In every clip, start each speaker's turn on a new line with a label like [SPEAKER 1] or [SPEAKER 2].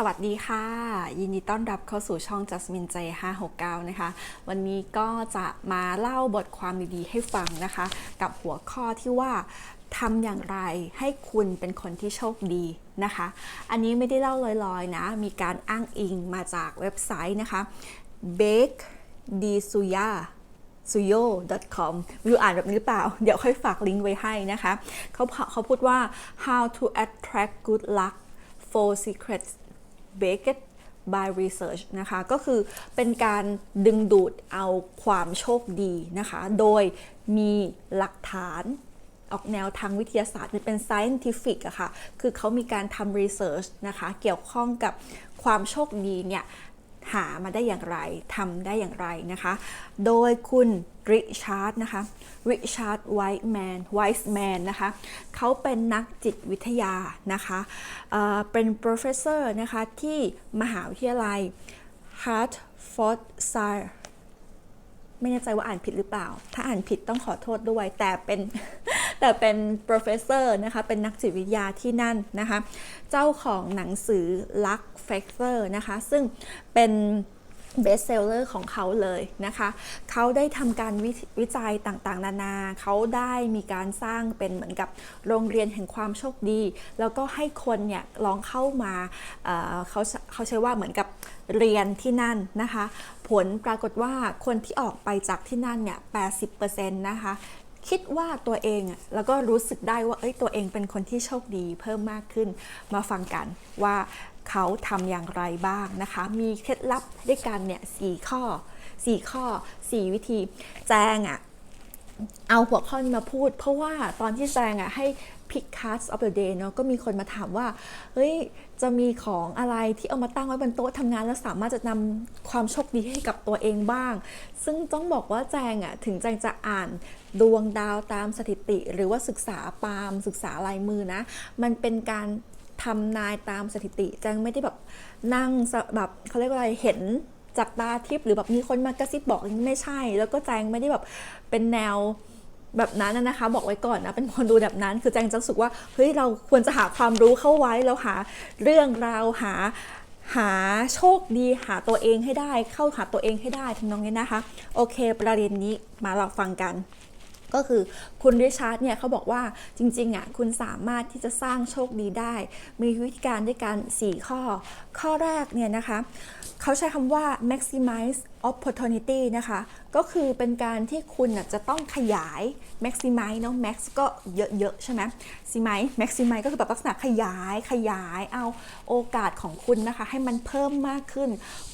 [SPEAKER 1] สวัสดีค่ะ ยินดีต้อนรับเข้าสู่ช่อง Jasmine J 569นะคะ วันนี้ก็จะมาเล่าบทความดีๆให้ฟังนะคะ กับหัวข้อที่ว่าทำอย่างไรให้คุณเป็นคนที่โชคดีนะคะ อันนี้ไม่ได้เล่าลอยๆนะ มีการอ้างอิงมาจากเว็บไซต์นะคะ bake d s u y a suyo.com ไม่รู้อ่านแบบนี้หรือเปล่า เดี๋ยวค่อยฝากลิงก์ไว้ให้นะคะเขาเขาพูดว่า how to attract good luck four secrets baked by research นะคะ ก็คือเป็นการดึงดูดเอาความโชคดีนะคะ โดยมีหลักฐานออกแนวทางวิทยาศาสตร์มันเป็น scientific อะค่ะ คือเขามีการทำ research นะคะ เกี่ยวข้องกับความโชคดีเนี่ย หามาได้อย่างไรทำได้อย่างไรนะคะ โดยคุณริชาร์ดนะคะริชาร์ดไวท์แมนไวท์แมนนะคะเขาเป็นนักจิตวิทยานะคะเเป็น professor นะคะที่มหาวิทยาลัย Hertfordshire ไม่แน่ใจว่าอ่านผิดหรือเปล่า ถ้าอ่านผิดต้องขอโทษด้วย แต่เป็น แต่เป็น professor นะคะ เป็นนักจิตวิทยาที่นั่นนะคะ เจ้าของหนังสือ Luck Factor นะคะ ซึ่งเป็นเบสเซลเลอร์ของเขาเลยนะคะ เขาได้ทำการวิวิจัยต่างๆ นานา เขาได้มีการสร้างเป็นเหมือนกับโรงเรียนแห่งความโชคดี แล้วก็ให้คนเนี่ยลองเข้ามาเเขาเขาใช้ว่าเหมือนกับเรียนที่นั่นนะคะ ผลปรากฏว่าคนที่ออกไปจากที่นั่นเนี่ย 80%นะคะ คิดว่าตัวเองอะแล้วก็รู้สึกได้ว่าเอ้ยตัวเองเป็นคนที่โชคดีเพิ่มมากขึ้น มาฟังกันว่าเขาทำอย่างไรบ้างนะคะ มีเคล็ดลับด้วยกันเนี่ยสี่ข้อสี่ข้อสี่วิธี แจงอะเอาหัวข้อนี้มาพูด เพราะว่าตอนที่แจงอะให้ pick cards of the day เนาะก็มีคนมาถามว่า เฮ้ย จะมีของอะไรที่เอามาตั้งไว้บนโต๊ะทำงาน แล้วสามารถจะนำความโชคดีให้กับตัวเองบ้าง ซึ่งต้องบอกว่าแจงอะถึงแจงจะอ่านดวงดาวตามสถิติ หรือว่าศึกษาปาล์มศึกษาลายมือนะ มันเป็นการทำนายตามสถิติแจงไม่ได้แบบนั่งแบบเขาเรียกว่าอะไรเห็นจากตาทิพย์หรือแบบมีคนมากระซิบบอกไม่ใช่ แล้วก็แจงไม่ได้แบบเป็นแนว แบบนั้นนะคะ บอกไว้ก่อนนะเป็นคนดูแบบนั้น คือแจงจะรู้สึกว่าเฮ้ยเราควรจะหาความรู้เข้าไว้แล้วหาเรื่องราวหาหาโชคดีหาตัวเองให้ได้ เข้าหาตัวเองให้ได้ทำนองนี้นะคะ โอเค ประเด็นนี้มาเราฟังกัน ก็คือ คุณริชาร์ดเนี่ยเขาบอกว่าจริงๆอะคุณสามารถที่จะสร้างโชคดีได้ มีวิธีการด้วยกัน 4 ข้อ ข้อแรกเนี่ยนะคะเขาใช้คำว่า maximize opportunity นะคะ ก็คือเป็นการที่คุณจะต้องขยาย maximize เนาะ max ก็เยอะ ๆ ใช่ไหม maximize maximize ก็คือแบบลักษณะขยายขยายเอาโอกาสของคุณนะคะ ให้มันเพิ่มมากขึ้น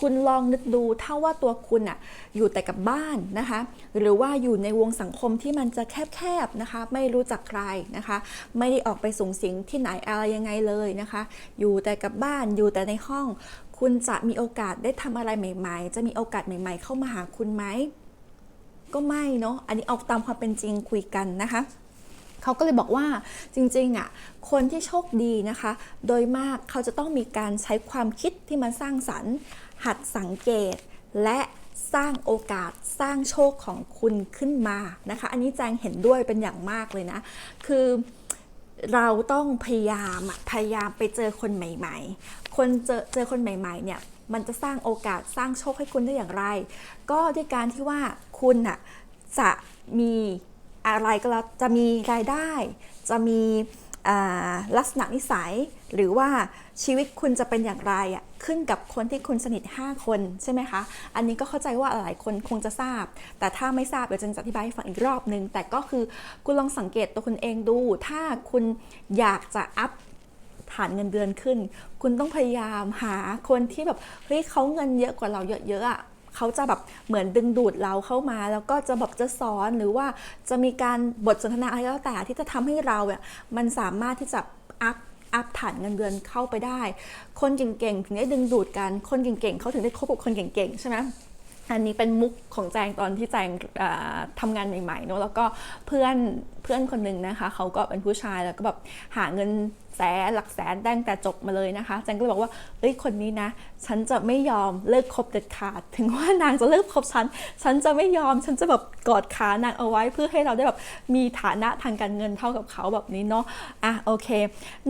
[SPEAKER 1] คุณลองนึกดูถ้าว่าตัวคุณอะอยู่แต่กับบ้านนะคะ หรือว่าอยู่ในวงสังคมที่มันจะแคบนะคะ ไม่รู้จักใครนะคะ ไม่ได้ออกไปสูงสิงที่ไหนอะไรยังไงเลยนะคะ อยู่แต่กับบ้านอยู่แต่ในห้อง คุณจะมีโอกาสได้ทำอะไรใหม่ ๆ จะมีโอกาสใหม่ ๆ เข้ามาหาคุณไหมก็ไม่เนาะอันนี้เอาตามความเป็นจริงคุยกันนะคะเขาก็เลยบอกว่าจริงๆอะคนที่โชคดีนะคะ โดยมากเขาจะต้องมีการใช้ความคิดที่มันสร้างสรรค์ หัดสังเกตและ สร้างโอกาสสร้างโชคของคุณขึ้นมานะคะ อันนี้แจงเห็นด้วยเป็นอย่างมากเลยนะ คือเราต้องพยายามพยายามไปเจอคนใหม่ ๆ คนเจอเจอคนใหม่ ๆ เนี่ยมันจะสร้างโอกาสสร้างโชคให้คุณได้อย่างไร ก็ด้วยการที่ว่าคุณอะจะมีอะไรก็แล้วจะมีรายได้ จะมี ลักษณะนิสัยหรือว่าชีวิตคุณจะเป็นอย่างไรอะขึ้นกับคนที่คุณสนิท 5 คนใช่ไหมคะ อันนี้ก็เข้าใจว่าหลายคนคงจะทราบ แต่ถ้าไม่ทราบเดี๋ยวจะอธิบายให้ฟังอีกรอบนึง แต่ก็คือคุณลองสังเกตตัวคุณเองดู ถ้าคุณอยากจะอัพฐานเงินเดือนขึ้น คุณต้องพยายามหาคนที่แบบเฮ้ยเขาเงินเยอะกว่าเราเยอะๆอะ เขาจะแบบเหมือนดึงดูดเราเข้ามา แล้วก็จะแบบจะสอนหรือว่าจะมีการบทสนทนาอะไรก็แล้วแต่ที่จะทำให้เราเนี่ยมันสามารถที่จะอัพอัพฐานเงินเดือนเข้าไปได้ คนเก่งๆถึงได้ดึงดูดกัน คนเก่งๆเขาถึงได้คบกับคนเก่งๆใช่ไหม อันนี้เป็นมุกของแจงตอนที่แจงอ่าทำงานใหม่ๆเนอะแล้วก็เพื่อนเพื่อนคนหนึ่งนะคะเขาก็เป็นผู้ชายแล้วก็แบบหาเงินแสนหลักแสนได้ตั้งแต่จบมาเลยนะคะแจงก็เลยบอกว่าเอ้ยคนนี้นะ ฉันจะไม่ยอมเลิกคบเด็ดขาด ถึงว่านางจะเลิกคบฉัน ฉันจะไม่ยอมฉันจะแบบกอดขานางเอาไว้เพื่อให้เราได้แบบมีฐานะทางการเงินเท่ากับเขาแบบนี้เนาะอะโอเค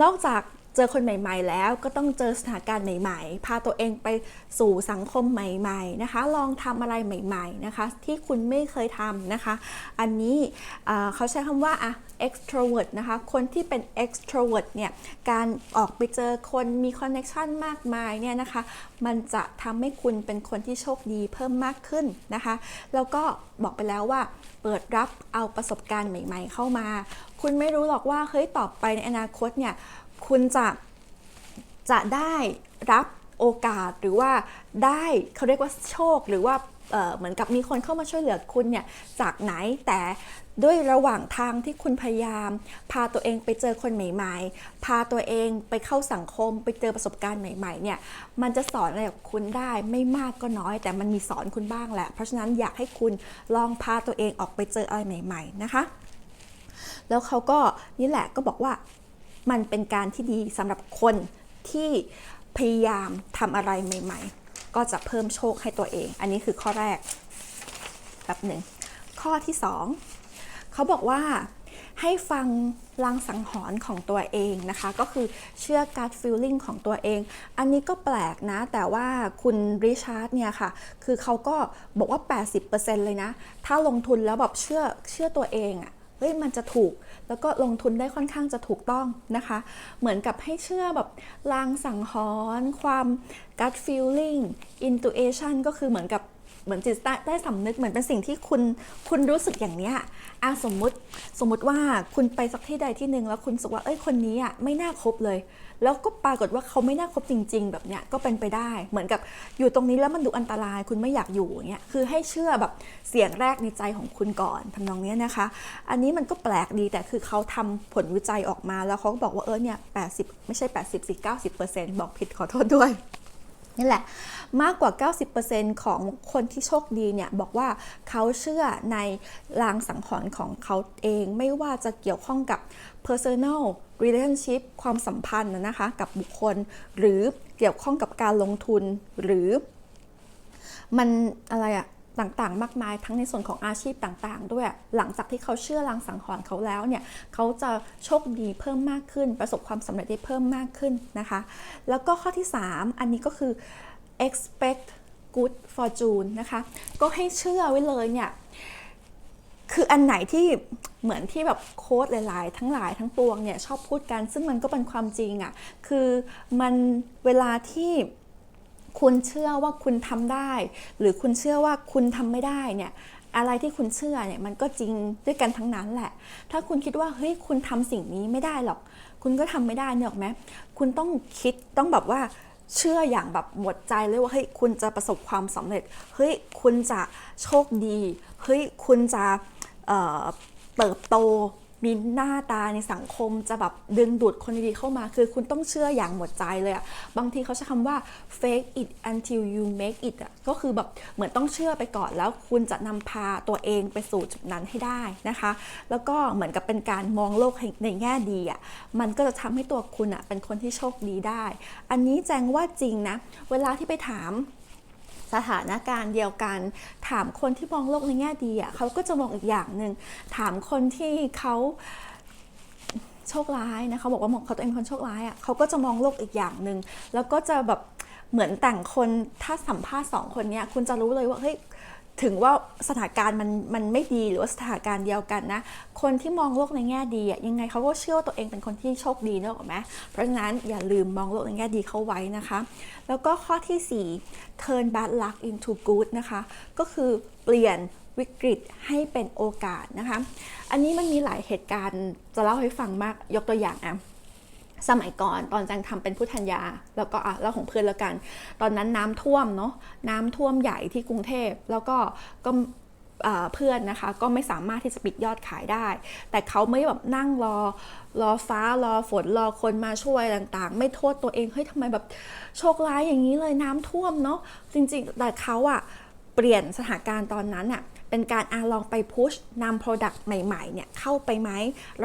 [SPEAKER 1] นอกจาก เจอคนใหม่ ๆ แล้วก็ต้องเจอสถานการณ์ใหม่ ๆ พาตัวเองไปสู่สังคมใหม่ ๆ นะคะ ลองทำอะไรใหม่ ๆ นะคะ ที่คุณไม่เคยทำนะคะ อันนี้เขาใช้คำว่าอะ extrovert นะคะ คนที่เป็น extrovert เนี่ย การออกไปเจอคนมี connection มากมายเนี่ยนะคะ มันจะทำให้คุณเป็นคนที่โชคดีเพิ่มมากขึ้นนะคะ แล้วก็บอกไปแล้วว่าเปิดรับเอาประสบการณ์ใหม่ ๆ เข้ามา คุณไม่รู้หรอกว่าเฮ้ยต่อไปในอนาคตเนี่ย คุณจะจะได้รับโอกาสหรือว่าได้เขาเรียกว่าโชคหรือว่าเเหมือนกับมีคนเข้ามาช่วยเหลือคุณเนี่ยจากไหนแต่ด้วยระหว่างทางที่คุณพยายาม พาตัวเองไปเจอคนใหม่ ๆ พาตัวเองไปเข้าสังคม ไปเจอประสบการณ์ใหม่ ๆ เนี่ย มันจะสอนอะไรกับคุณได้ไม่มากก็น้อย แต่มันมีสอนคุณบ้างแหละ เพราะฉะนั้นอยากให้คุณลองพาตัวเองออกไปเจออะไรใหม่ ๆ นะคะ แล้วเขาก็นี่แหละก็บอกว่า มันเป็นการที่ดีสำหรับคนที่พยายามทำอะไรใหม่ ๆ ก็จะเพิ่มโชคให้ตัวเอง อันนี้คือข้อแรกแบบหนึ่ง ข้อที่สองเขาบอกว่าให้ฟังลางสังหรณ์ของตัวเองนะคะ ก็คือเชื่อการ feeling ของตัวเอง อันนี้ก็แปลกนะ แต่ว่าคุณริชาร์ดเนี่ยค่ะ คือเขาก็บอกว่า 80%เลยนะ ถ้าลงทุนแล้วแบบเชื่อเชื่อตัวเองอะเฮ้ยมันจะถูก แล้วก็ลงทุนได้ค่อนข้างจะถูกต้องนะคะ เหมือนกับให้เชื่อแบบลางสังหรณ์ความ gut feeling intuition ก็คือเหมือนกับ เหมือนจิตใต้สำนึกเหมือนเป็นสิ่งที่คุณคุณรู้สึกอย่างเนี้ยอะสมมุติสมมุติว่าคุณไปสักที่ใดที่หนึ่งแล้วคุณรู้สึกว่าเอ้ยคนนี้อะไม่น่าคบเลย แล้วก็ปรากฏว่าเขาไม่น่าคบจริง ๆ แบบเนี้ยก็เป็นไปได้เหมือนกับอยู่ตรงนี้แล้วมันดูอันตราย คุณไม่อยากอยู่เงี้ยคือให้เชื่อแบบเสียงแรกในใจของคุณก่อนทำนองเนี้ยนะคะ อันนี้มันก็แปลกดีแต่คือเขาทำผลวิจัยออกมาแล้วเขาก็บอกว่าเออเนี่ย80 ไม่ใช่ 80สิ90%บอกผิดขอโทษด้วย นี่แหละ มากกว่า 90%ของคนที่โชคดีเนี่ยบอกว่าเขาเชื่อในลางสังหรณ์ของเขาเอง ไม่ว่าจะเกี่ยวข้องกับ personal relationship ความสัมพันธ์นะนะคะกับบุคคล หรือเกี่ยวข้องกับการลงทุนหรือมันอะไรอะ ต่างๆ มากมายทั้งในส่วนของอาชีพต่างๆ ด้วย หลังจากที่เขาเชื่อลางสังหรณ์เขาแล้วเนี่ยเขาจะโชคดีเพิ่มมากขึ้น ประสบความสำเร็จได้เพิ่มมากขึ้นนะคะ แล้วก็ข้อที่ 3 อันนี้ก็คือ expect good fortune นะคะก็ให้เชื่อไว้เลยเนี่ยคืออันไหนที่เหมือนที่แบบโค้ดหลาย ๆ ทั้งหลายทั้งปวงเนี่ยชอบพูดกัน ซึ่งมันก็เป็นความจริงอะ่ะคือมันเวลาที่ คุณเชื่อว่าคุณทำได้ หรือคุณเชื่อว่าคุณทำไม่ได้เนี่ยอะไรที่คุณเชื่อเนี่ยมันก็จริงด้วยกันทั้งนั้นแหละ ถ้าคุณคิดว่าเฮ้ยคุณทำสิ่งนี้ไม่ได้หรอก คุณก็ทำไม่ได้เนี่ยหรอกไหมคุณต้องคิดต้องแบบว่าเชื่ออย่างแบบหมดใจเลยว่าเฮ้ยคุณจะประสบความสำเร็จเฮ้ยคุณจะโชคดีเฮ้ยคุณจะเเติบโต มีหน้าตาในสังคมจะแบบดึงดูดคนดีๆเข้ามา คือคุณต้องเชื่ออย่างหมดใจเลยอะบางทีเขาใช้คำว่า fake it until you make it อะก็คือแบบเหมือนต้องเชื่อไปก่อนแล้วคุณจะนำพาตัวเองไปสู่จุดนั้นให้ได้นะคะ แล้วก็เหมือนกับเป็นการมองโลกในแง่ดีอะมันก็จะทำให้ตัวคุณอะเป็นคนที่โชคดีได้ อันนี้แจ้งว่าจริงนะ เวลาที่ไปถาม สถานการณ์เดียวกัน ถามคนที่มองโลกในแง่ดีอะเขาก็จะมองอีกอย่างหนึ่งถามคนที่เขาโชคร้ายนะเขาบอกว่ามองเขาตัวเองคนโชคร้ายอะเขาก็จะมองโลกอีกอย่างหนึ่งแล้วก็จะแบบเหมือนแต่งคนถ้าสัมภาษณ์สองคนเนี้ยคุณจะรู้เลยว่าเฮ้ย ถึงว่าสถานการณ์มันมันไม่ดีหรือว่าสถานการณ์เดียวกันนะ คนที่มองโลกในแง่ดีอะยังไงเขาก็เชื่อตัวเองเป็นคนที่โชคดีเนอะไหมเพราะฉะนั้นอย่าลืมมองโลกในแง่ดีเข้าไว้นะคะ แล้วก็ข้อที่ 4 turn bad luck into good นะคะ ก็คือเปลี่ยนวิกฤตให้เป็นโอกาสนะคะ อันนี้มันมีหลายเหตุการณ์จะเล่าให้ฟังมากยกตัวอย่างอะ สมัยก่อนตอนจังทำเป็นผู้ทัญญาแล้วก็อะเล่าของเพื่อนแล้วกัน ตอนนั้นน้ำท่วมเนาะน้ำท่วมใหญ่ที่กรุงเทพแล้วก็ก็เอ่อเพื่อนนะคะก็ไม่สามารถที่จะปิดยอดขายได้ แต่เขาไม่แบบนั่งรอรอฟ้ารอฝนรอคนมาช่วยต่างๆ ไม่โทษตัวเองเฮ้ยทำไมแบบโชคร้ายอย่างนี้เลยน้ำท่วมเนาะจริงๆ แต่เขาอะเปลี่ยนสถานการณ์ตอนนั้นอะ เป็นการอาลองไปพุชนำ Product ใหม่ๆเนี่ยเข้าไปไหม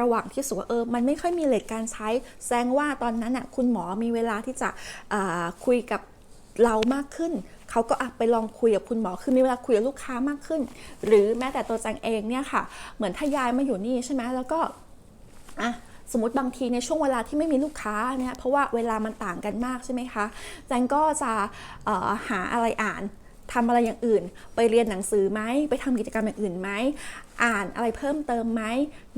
[SPEAKER 1] ระหว่างที่สูว่าเออมันไม่ค่อยมีเลทการใช้แสดงว่าตอนนั้นน่ะคุณหมอมีเวลาที่จะคุยกับเรามากขึ้นเขาก็อไปลองคุยกับคุณหมอ คือมีเวลาคุยกับลูกค้ามากขึ้น หรือแม้แต่ตัวจังเองเนี่ยค่ะ เหมือนถ้ายายมาอยู่นี่ใช่ไหมแล้วก็อะสมมติบางทีในช่วงเวลาที่ไม่มีลูกค้าเนี่ยเพราะว่าเวลามันต่างกันมากใช่ไหมคะแจงก็จะหาอะไรอ่าน ทำอะไรอย่างอื่น ไปเรียนหนังสือไหมไปทำกิจกรรมอย่างอื่นไหมอ่านอะไรเพิ่มเติมไหม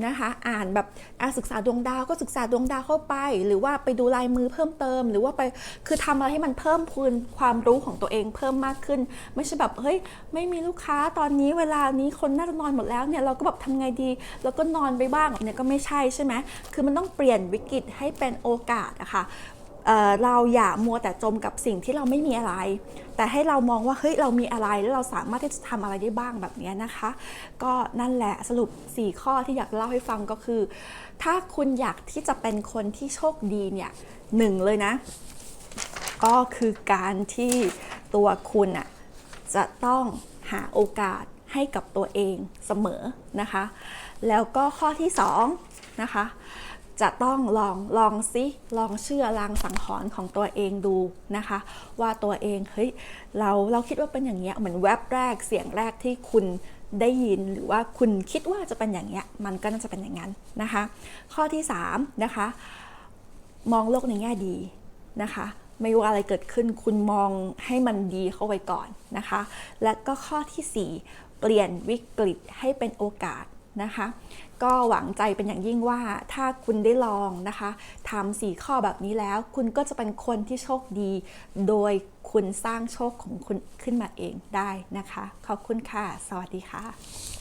[SPEAKER 1] นะคะ อ่านแบบอะศึกษาดวงดาวก็ศึกษาดวงดาวเข้าไป หรือว่าไปดูลายมือเพิ่มเติม หรือว่าไปคือทำอะไรให้มันเพิ่มพูนความรู้ของตัวเองเพิ่มมากขึ้น ไม่ใช่แบบเฮ้ยไม่มีลูกค้าตอนนี้เวลานี้คนน่าจะนอนหมดแล้วเนี่ยเราก็แบบทำไงดี แล้วก็นอนไปบ้างเนี้ยก็ไม่ใช่ใช่ไหมคือมันต้องเปลี่ยนวิกฤตให้เป็นโอกาสอะค่ะเอ่อ เราอย่ามัวแต่จมกับสิ่งที่เราไม่มีอะไร แต่ให้เรามองว่าเฮ้ยเรามีอะไรแล้วเราสามารถที่จะทำอะไรได้บ้างแบบนี้นะคะ ก็นั่นแหละสรุป 4 ข้อที่อยากเล่าให้ฟังก็คือ ถ้าคุณอยากที่จะเป็นคนที่โชคดีเนี่ยหนึ่งเลยนะ ก็คือการที่ตัวคุณอะจะต้องหาโอกาสให้กับตัวเองเสมอนะคะ แล้วก็ข้อที่สองนะคะ จะต้องลองลองซิลองเชื่อลางสังหรณ์ของตัวเองดูนะคะ ว่าตัวเองเฮ้ยเราเราคิดว่าเป็นอย่างเงี้ยเหมือนแวบแรกเสียงแรกที่คุณได้ยินหรือว่าคุณคิดว่าจะเป็นอย่างเงี้ยมันก็น่าจะเป็นอย่างนั้นนะคะ ข้อที่สามนะคะมองโลกในแง่ดีนะคะ ไม่ว่าอะไรเกิดขึ้นคุณมองให้มันดีเข้าไว้ก่อนนะคะ และก็ข้อทีสี่4 เปลี่ยนวิกฤตให้เป็นโอกาส นะคะ ก็หวังใจเป็นอย่างยิ่งว่าถ้าคุณได้ลองนะคะทำสี่ข้อแบบนี้แล้ว คุณก็จะเป็นคนที่โชคดี โดยคุณสร้างโชคของคุณขึ้นมาเองได้นะคะ ขอบคุณค่ะ สวัสดีค่ะ